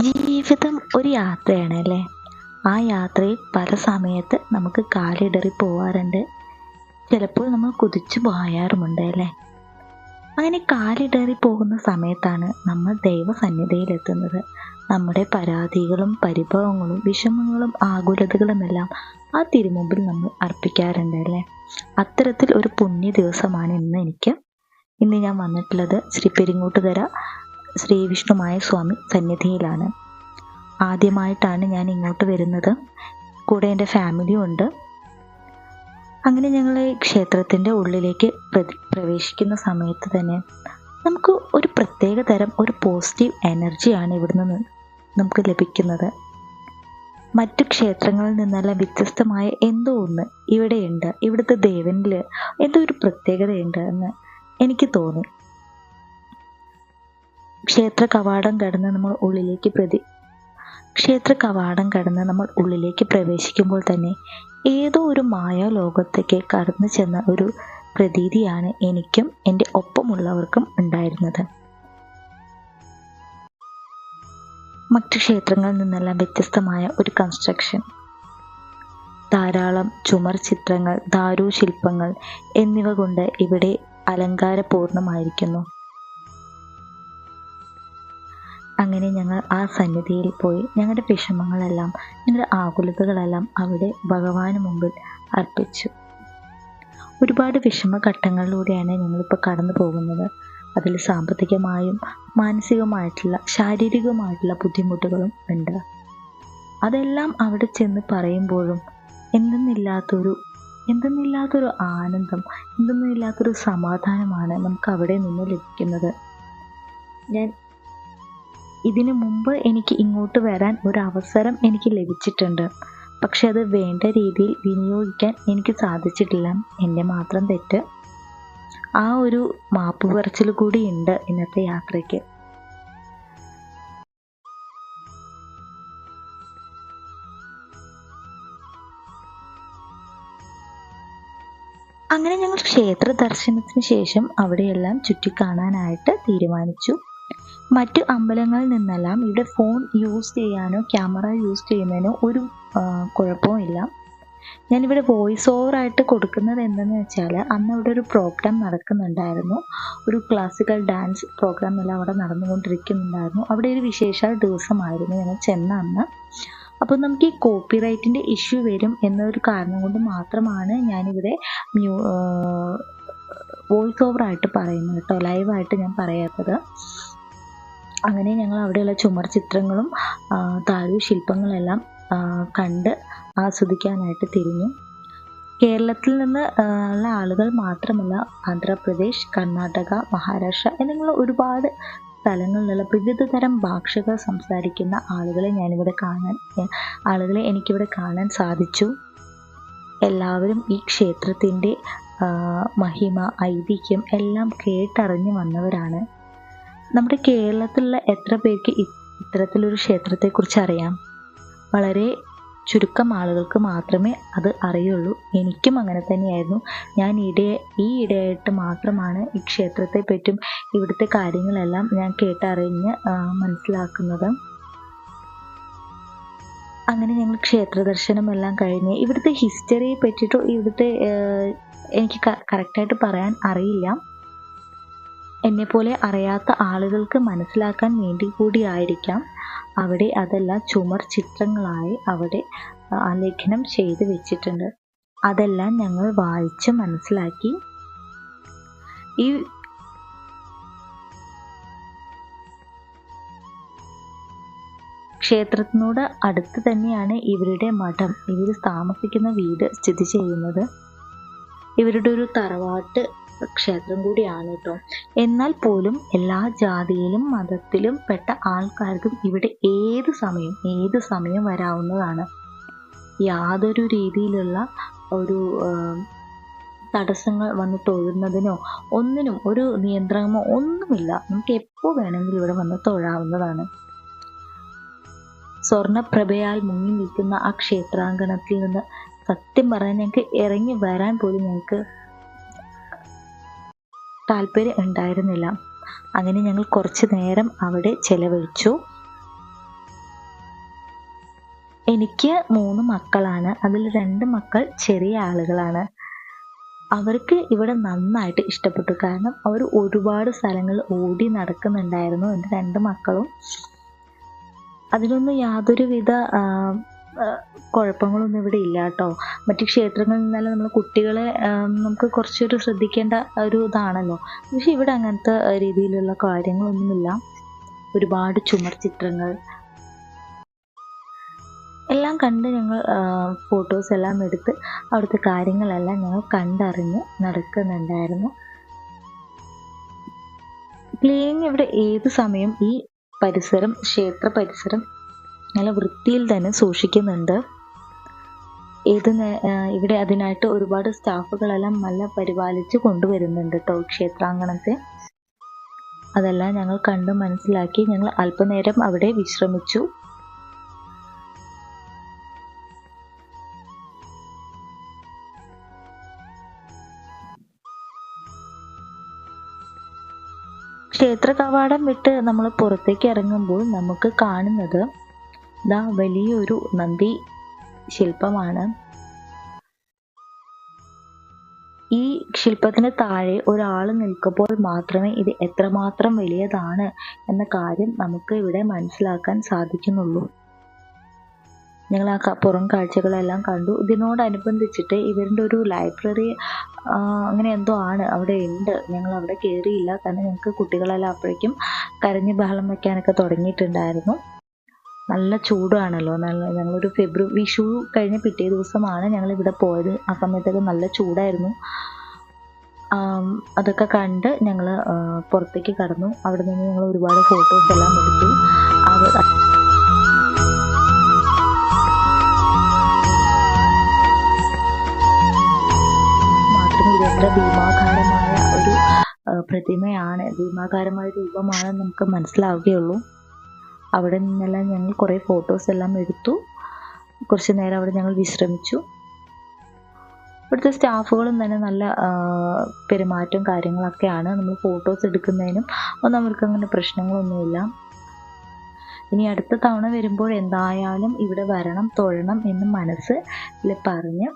ജീവിതം ഒരു യാത്രയാണ് അല്ലേ? ആ യാത്രയിൽ പല സമയത്ത് നമുക്ക് കാലിടറി പോവാറുണ്ട്. ചിലപ്പോൾ നമ്മൾ കുതിച്ചു പായാറുമുണ്ട് അല്ലേ? അങ്ങനെ കാലിടറി പോകുന്ന സമയത്താണ് നമ്മൾ ദൈവസന്നിധിയിലെത്തുന്നത്. നമ്മുടെ പരാതികളും പരിഭവങ്ങളും വിഷമങ്ങളും ആകുലതകളുമെല്ലാം ആ തിരുമുമ്പിൽ നമ്മൾ അർപ്പിക്കാറുണ്ട് അല്ലേ? അത്തരത്തിൽ ഒരു പുണ്യ ദിവസമാണ് ഇന്ന് എനിക്ക്. ഇന്ന് ഞാൻ വന്നിട്ടുള്ളത് ശ്രീ പെരിങ്ങോട്ടുകര ശ്രീ വിഷ്ണുമായ സ്വാമി സന്നിധിയിലാണ്. ആദ്യമായിട്ടാണ് ഞാൻ ഇങ്ങോട്ട് വരുന്നത്. കൂടെ എന്റെ ഫാമിലിയും ഉണ്ട്. അങ്ങനെ ഞങ്ങൾ ക്ഷേത്രത്തിന്റെ ഉള്ളിലേക്ക് പ്രവേശിക്കുന്ന സമയത്ത് തന്നെ നമുക്ക് ഒരു പ്രത്യേക തരം ഒരു പോസിറ്റീവ് എനർജിയാണ് ഇവിടുന്ന് നമുക്ക് ലഭിക്കുന്നത്. മറ്റു ക്ഷേത്രങ്ങളിൽ നിന്നെല്ലാം വ്യത്യസ്തമായ എന്തോ ഒന്ന് ഇവിടെയുണ്ട്. ഇവിടുത്തെ ദേവനിൽ എന്തോ ഒരു പ്രത്യേകതയുണ്ട് എന്ന് എനിക്ക് തോന്നി. ക്ഷേത്ര കവാടം കടന്ന് നമ്മൾ ഉള്ളിലേക്ക് പ്രതി ക്ഷേത്ര കവാടം കടന്ന് നമ്മൾ ഉള്ളിലേക്ക് പ്രവേശിക്കുമ്പോൾ തന്നെ ഏതോ ഒരു മായ ലോകത്തേക്ക് കടന്നു ചെന്ന ഒരു പ്രതീതിയാണ് എനിക്കും എന്റെ ഒപ്പമുള്ളവർക്കും ഉണ്ടായിരുന്നത്. മറ്റു ക്ഷേത്രങ്ങളിൽ നിന്നെല്ലാം വ്യത്യസ്തമായ ഒരു കൺസ്ട്രക്ഷൻ ധാരാളം ചുമർ ചിത്രങ്ങൾ ദാരു ശില്പങ്ങൾ എന്നിവ കൊണ്ട് ഇവിടെ അലങ്കാരപൂർണമായിരിക്കുന്നു. അങ്ങനെ ഞങ്ങൾ ആ സന്നിധിയിൽ പോയി ഞങ്ങളുടെ വിഷമങ്ങളെല്ലാം ഞങ്ങളുടെ ആകുലതകളെല്ലാം അവിടെ ഭഗവാന് മുമ്പിൽ അർപ്പിച്ചു. ഒരുപാട് വിഷമഘട്ടങ്ങളിലൂടെയാണ് ഞങ്ങളിപ്പോൾ കടന്നു പോകുന്നത്. അതിൽ സാമ്പത്തികമായും മാനസികമായിട്ടുള്ള ശാരീരികമായിട്ടുള്ള ബുദ്ധിമുട്ടുകളും ഉണ്ട്. അതെല്ലാം അവിടെ ചെന്ന് പറയുമ്പോഴും എന്തെന്നില്ലാത്തൊരു എന്തെന്നില്ലാത്തൊരു ആനന്ദം എന്തെന്നില്ലാത്തൊരു സമാധാനമാണ് നമുക്ക് അവിടെ നിന്ന് ലഭിക്കുന്നത്. ഞാൻ ഇതിനു മുമ്പ് എനിക്ക് ഇങ്ങോട്ട് വരാൻ ഒരു അവസരം എനിക്ക് ലഭിച്ചിട്ടുണ്ട്. പക്ഷെ അത് വേണ്ട രീതിയിൽ വിനിയോഗിക്കാൻ എനിക്ക് സാധിച്ചിട്ടില്ല. എന്റെ മാത്രം തെറ്റ്. ആ ഒരു മാപ്പ് പറച്ചിൽ കൂടി ഉണ്ട് ഇന്നത്തെ യാത്രയ്ക്ക്. അങ്ങനെ ഞങ്ങൾ ക്ഷേത്ര ദർശനത്തിന് ശേഷം അവിടെയെല്ലാം ചുറ്റിക്കാണാനായിട്ട് തീരുമാനിച്ചു. മറ്റു അമ്പലങ്ങളിൽ നിന്നെല്ലാം ഇവിടെ ഫോൺ യൂസ് ചെയ്യാനോ ക്യാമറ യൂസ് ചെയ്യുന്നതിനോ ഒരു കുഴപ്പവും ഇല്ല. ഞാനിവിടെ വോയിസ് ഓവർ ആയിട്ട് കൊടുക്കുന്നത് എന്തെന്ന് വെച്ചാൽ അന്ന് അവിടെ ഒരു പ്രോഗ്രാം നടക്കുന്നുണ്ടായിരുന്നു. ഒരു ക്ലാസിക്കൽ ഡാൻസ് പ്രോഗ്രാം എല്ലാം അവിടെ നടന്നുകൊണ്ടിരിക്കുന്നുണ്ടായിരുന്നു. അവിടെ ഒരു വിശേഷ ദിവസമായിരുന്നു ഞങ്ങൾ ചെന്ന അന്ന്. അപ്പോൾ നമുക്ക് ഈ കോപ്പി റൈറ്റിന്റെ ഇഷ്യൂ വരും എന്നൊരു കാരണം കൊണ്ട് മാത്രമാണ് ഞാനിവിടെ മ്യൂ വോയിസ് ഓവറായിട്ട് പറയുന്നത് കേട്ടോ. ലൈവായിട്ട് ഞാൻ പറയാത്തത്. അങ്ങനെ ഞങ്ങൾ അവിടെയുള്ള ചുമർ ചിത്രങ്ങളും താഴെ ശില്പങ്ങളെല്ലാം കണ്ട് ആസ്വദിക്കാനായിട്ട് തിരിഞ്ഞു. കേരളത്തിൽ നിന്ന് ഉള്ള ആളുകൾ മാത്രമല്ല ആന്ധ്രാപ്രദേശ് കർണാടക മഹാരാഷ്ട്ര എന്നിങ്ങനെ ഒരുപാട് സ്ഥലങ്ങളിലുള്ള വിവിധ തരം ഭാഷകൾ സംസാരിക്കുന്ന ആളുകളെ ഞാനിവിടെ കാണാൻ ആളുകളെ എനിക്കിവിടെ കാണാൻ സാധിച്ചു. എല്ലാവരും ഈ ക്ഷേത്രത്തിന്റെ മഹിമ ഐതിഹ്യം എല്ലാം കേട്ടറിഞ്ഞു വന്നവരാണ്. നമ്മുടെ കേരളത്തിലുള്ള എത്ര പേർക്ക് ഇത്തരത്തിലൊരു ക്ഷേത്രത്തെക്കുറിച്ച് അറിയാം? വളരെ ചുരുക്കം ആളുകൾക്ക് മാത്രമേ അത് അറിയുള്ളൂ. എനിക്കും അങ്ങനെ തന്നെയായിരുന്നു. ഞാൻ ഇടെ ഈ ഇടയായിട്ട് മാത്രമാണ് ഈ ക്ഷേത്രത്തെ പറ്റും ഇവിടുത്തെ കാര്യങ്ങളെല്ലാം ഞാൻ കേട്ടറിഞ്ഞ് മനസ്സിലാക്കുന്നത്. അങ്ങനെ ഞങ്ങൾ ക്ഷേത്ര ദർശനമെല്ലാം കഴിഞ്ഞ് ഇവിടുത്തെ ഹിസ്റ്ററിയെ പറ്റിയിട്ടോ ഇവിടുത്തെ എനിക്ക് കറക്റ്റായിട്ട് പറയാൻ അറിയില്ല. എന്നെപ്പോലെ അറിയാത്ത ആളുകൾക്ക് മനസ്സിലാക്കാൻ വേണ്ടി കൂടിയായിരിക്കാം. അവിടെ അതെല്ലാം ചുമർ ചിത്രങ്ങളായി അവിടെ ആലേഖനം ചെയ്ത് വെച്ചിട്ടുണ്ട്. അതെല്ലാം ഞങ്ങൾ വായിച്ച് മനസ്സിലാക്കി. ഈ ക്ഷേത്രത്തിനോട് അടുത്ത് തന്നെയാണ് ഇവരുടെ മഠം. ഇവർ താമസിക്കുന്ന വീട് സ്ഥിതി ചെയ്യുന്നത്. ഇവരുടെ ഒരു തറവാട്ട് ക്ഷേത്രം കൂടിയാണ് കേട്ടോ എന്നാൽ പോലും എല്ലാ ജാതിയിലും മതത്തിലും പെട്ട ആൾക്കാർക്കും ഇവിടെ ഏത് സമയം ഏത് സമയം വരാവുന്നതാണ്? യാതൊരു രീതിയിലുള്ള ഒരു തടസ്സങ്ങൾ വന്ന് തൊഴുന്നതിനോ ഒന്നിനും ഒരു നിയന്ത്രണമോ ഒന്നുമില്ല. നമുക്ക് എപ്പോൾ വേണമെങ്കിലും ഇവിടെ വന്ന് തൊഴാവുന്നതാണ്. സ്വർണപ്രഭയാൽ മുങ്ങി നിൽക്കുന്ന ആ ക്ഷേത്രാങ്കണത്തിൽ നിന്ന് സത്യം പറഞ്ഞാൽ ഞങ്ങൾക്ക് ഇറങ്ങി വരാൻ പോലും ഞങ്ങൾക്ക് താല്പര്യം ഉണ്ടായിരുന്നില്ല. അങ്ങനെ ഞങ്ങൾ കുറച്ച് നേരം അവിടെ ചെലവഴിച്ചു. എനിക്ക് മൂന്ന് മക്കളാണ്. അതിൽ രണ്ട് മക്കൾ ചെറിയ ആളുകളാണ്. അവർക്ക് ഇവിടെ നന്നായിട്ട് ഇഷ്ടപ്പെട്ടു. കാരണം അവർ ഒരുപാട് സ്ഥലങ്ങൾ ഓടി നടക്കുന്നുണ്ടായിരുന്നു എന്റെ രണ്ട് മക്കളും. അതിനൊന്നും യാതൊരുവിധ കുഴപ്പങ്ങളൊന്നും ഇവിടെ ഇല്ല കേട്ടോ. മറ്റു ക്ഷേത്രങ്ങളിൽ നിന്നാലും നമ്മൾ കുട്ടികളെ നമുക്ക് കുറച്ചൊരു ശ്രദ്ധിക്കേണ്ട ഒരു ഇതാണല്ലോ. പക്ഷെ ഇവിടെ അങ്ങനത്തെ രീതിയിലുള്ള കാര്യങ്ങളൊന്നുമില്ല. ഒരുപാട് ചുമർ ചിത്രങ്ങൾ. എല്ലാം കണ്ട് ഞങ്ങൾ ഫോട്ടോസ് എല്ലാം എടുത്ത് അവിടുത്തെ കാര്യങ്ങളെല്ലാം ഞങ്ങൾ കണ്ടറിഞ്ഞ് നടക്കുന്നുണ്ടായിരുന്നു. പ്ലെയിൻ ഇവിടെ ഏത് സമയം ഈ പരിസരം ക്ഷേത്ര പരിസരം നല്ല വൃത്തിയിൽ തന്നെ സൂക്ഷിക്കുന്നുണ്ട്. ഏത് ഇവിടെ അതിനായിട്ട് ഒരുപാട് സ്റ്റാഫുകളെല്ലാം നല്ല പരിപാലിച്ച് കൊണ്ടുവരുന്നുണ്ട് കേട്ടോ ക്ഷേത്രാങ്കണത്തെ. അതെല്ലാം ഞങ്ങൾ കണ്ട് മനസ്സിലാക്കി ഞങ്ങൾ അല്പനേരം അവിടെ വിശ്രമിച്ചു. ക്ഷേത്ര കവാടം വിട്ട് നമ്മൾ പുറത്തേക്ക് ഇറങ്ങുമ്പോൾ നമുക്ക് കാണുന്നത് ദാ വലിയൊരു നന്ദി ശില്പമാണ്. ഈ ശില്പത്തിന് താഴെ ഒരാൾ നിൽക്കുമ്പോൾ മാത്രമേ ഇത് എത്രമാത്രം വലിയതാണ് എന്ന കാര്യം നമുക്ക് ഇവിടെ മനസ്സിലാക്കാൻ സാധിക്കുന്നുള്ളൂ. ഞങ്ങൾ ആ പുറം കാഴ്ചകളെല്ലാം കണ്ടു. ഇതിനോടനുബന്ധിച്ചിട്ട് ഇവരുടെ ഒരു ലൈബ്രറി അങ്ങനെ എന്തോ ആണ് അവിടെ ഉണ്ട്. ഞങ്ങൾ അവിടെ കയറിയില്ല കാരണം ഞങ്ങൾക്ക് കുട്ടികളെല്ലാം അപ്പോഴേക്കും കരഞ്ഞ് ബഹളം വയ്ക്കാനൊക്കെ തുടങ്ങിയിട്ടുണ്ടായിരുന്നു. നല്ല ചൂടാണല്ലോ. നല്ല ഞങ്ങളൊരു ഫെബ്രുവരി വിഷു കഴിഞ്ഞ പിറ്റേ ദിവസമാണ് ഞങ്ങൾ ഇവിടെ പോയത്. ആ സമയത്തൊക്കെ നല്ല ചൂടായിരുന്നു. അതൊക്കെ കണ്ട് ഞങ്ങൾ പുറത്തേക്ക് കടന്നു. അവിടെ നിന്ന് ഞങ്ങൾ ഒരുപാട് ഫോട്ടോസ് എല്ലാം എടുത്തു. മാത്രമേ ഭീമാകാരമായ ഒരു പ്രതിമയാണ്. ഭീമാകാരമായ രൂപമാണെന്ന് നമുക്ക് മനസ്സിലാവുകയുള്ളൂ. അവിടെ നിന്നെല്ലാം ഞങ്ങൾ കുറേ ഫോട്ടോസ് എല്ലാം എടുത്തു. കുറച്ച് നേരം അവിടെ ഞങ്ങൾ വിശ്രമിച്ചു. ഇവിടുത്തെ സ്റ്റാഫുകളും തന്നെ നല്ല പെരുമാറ്റവും കാര്യങ്ങളൊക്കെയാണ്. നമ്മൾ ഫോട്ടോസ് എടുക്കുന്നതിനും ഒന്നും അവർക്ക് അങ്ങനെ പ്രശ്നങ്ങളൊന്നുമില്ല. ഇനി അടുത്ത തവണ വരുമ്പോൾ എന്തായാലും ഇവിടെ വരണം തൊഴണം എന്ന് മനസ്സിൽ പറഞ്ഞ്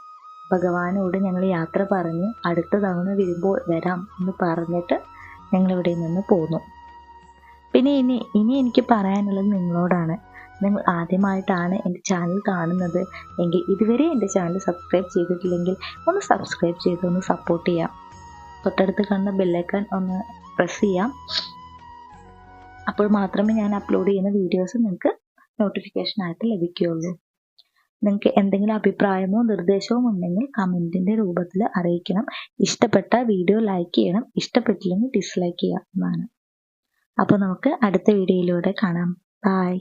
ഭഗവാനോട് ഞങ്ങൾ യാത്ര പറഞ്ഞ്. അടുത്ത തവണ വരുമ്പോൾ വരാം എന്ന് പറഞ്ഞിട്ട് ഞങ്ങൾ ഇവിടെ നിന്ന് പോന്നു. പിന്നെ ഇനി ഇനി എനിക്ക് പറയാനുള്ളത് നിങ്ങളോടാണ്. നിങ്ങൾ ആദ്യമായിട്ടാണ് എന്റെ ചാനൽ കാണുന്നത് എങ്കിൽ ഇതുവരെ എന്റെ ചാനൽ സബ്സ്ക്രൈബ് ചെയ്തിട്ടില്ലെങ്കിൽ ഒന്ന് സബ്സ്ക്രൈബ് ചെയ്ത് ഒന്ന് സപ്പോർട്ട് ചെയ്യാം. തൊട്ടടുത്ത് കാണുന്ന ബെല്ലൈക്കൺ ഒന്ന് പ്രസ് ചെയ്യാം. അപ്പോൾ മാത്രമേ ഞാൻ അപ്ലോഡ് ചെയ്യുന്ന വീഡിയോസ് നിങ്ങൾക്ക് നോട്ടിഫിക്കേഷൻ ആയിട്ട് ലഭിക്കുകയുള്ളൂ. നിങ്ങൾക്ക് എന്തെങ്കിലും അഭിപ്രായമോ നിർദ്ദേശമോ ഉണ്ടെങ്കിൽ കമന്റിന്റെ രൂപത്തിൽ അറിയിക്കണം. ഇഷ്ടപ്പെട്ട വീഡിയോ ലൈക്ക് ചെയ്യണം. ഇഷ്ടപ്പെട്ടില്ലെങ്കിൽ ഡിസ്ലൈക്ക് ചെയ്യാവുന്നതാണ്. അപ്പോൾ നമുക്ക് അടുത്ത വീഡിയോയിലൂടെ കാണാം. ബൈ